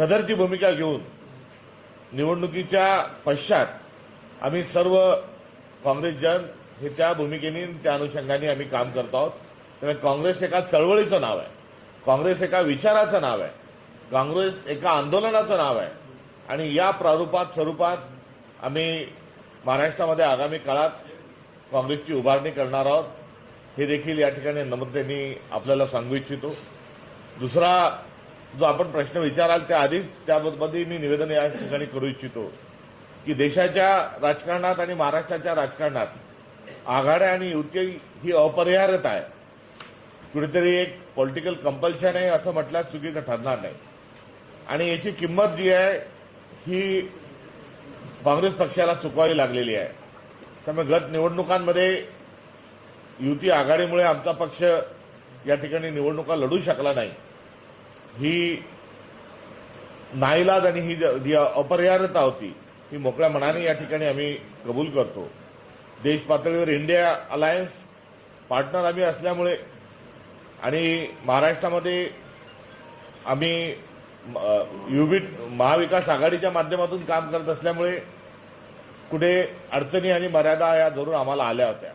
सदरची भूमिका घेऊन निवडणुकीच्या पश्चात आम्ही सर्व काँग्रेसजन हे त्या भूमिकेने त्या अनुषंगाने आम्ही काम करत आहोत. त्यामुळे काँग्रेस एका चळवळीचं नाव आहे. काँग्रेस एका विचाराचं नाव आहे. काँग्रेस एका आंदोलनाचं नाव आहे. आणि या प्रारूपात स्वरूपात आम्ही महाराष्ट्रामध्ये आगामी काळात काँग्रेसची उभारणी करणार आहोत. हे देखील या ठिकाणी नम्रतेने आपल्याला सांगू इच्छितो. दुसरा जो आपण प्रश्न विचाराल त्या आधीच त्याबद्दल मी निवेदन या ठिकाणी करू इच्छितो की देशाच्या राजकारणात आणि महाराष्ट्राच्या राजकारणात आघाड्या आणि युती ही अपरिहार्यता आहे. कुठेतरी एक पॉलिटिकल कंपल्शन आहे असं म्हटल्यास चुकीचं ठरणार नाही. आणि याची किंमत जी आहे ही काँग्रेस पक्षाला चुकवावी लागलेली आहे. त्यामुळे गत निवडणुकांमध्ये युती आघाडीमुळे आमचा पक्ष या ठिकाणी निवडणुका लढू शकला नाही. ही नाईलाज आणि ही जी अपरिहार्यता होती ही मोकळ्या मनाने या ठिकाणी आम्ही कबूल करतो. देश पातळीवर इंडिया अलायन्स पार्टनर आम्ही असल्यामुळे आणि महाराष्ट्रामध्ये आम्ही युबीट महाविकास आघाडीच्या माध्यमातून काम करत असल्यामुळे कुठे अडचणी आणि मर्यादा या जरूर आम्हाला आल्या होत्या.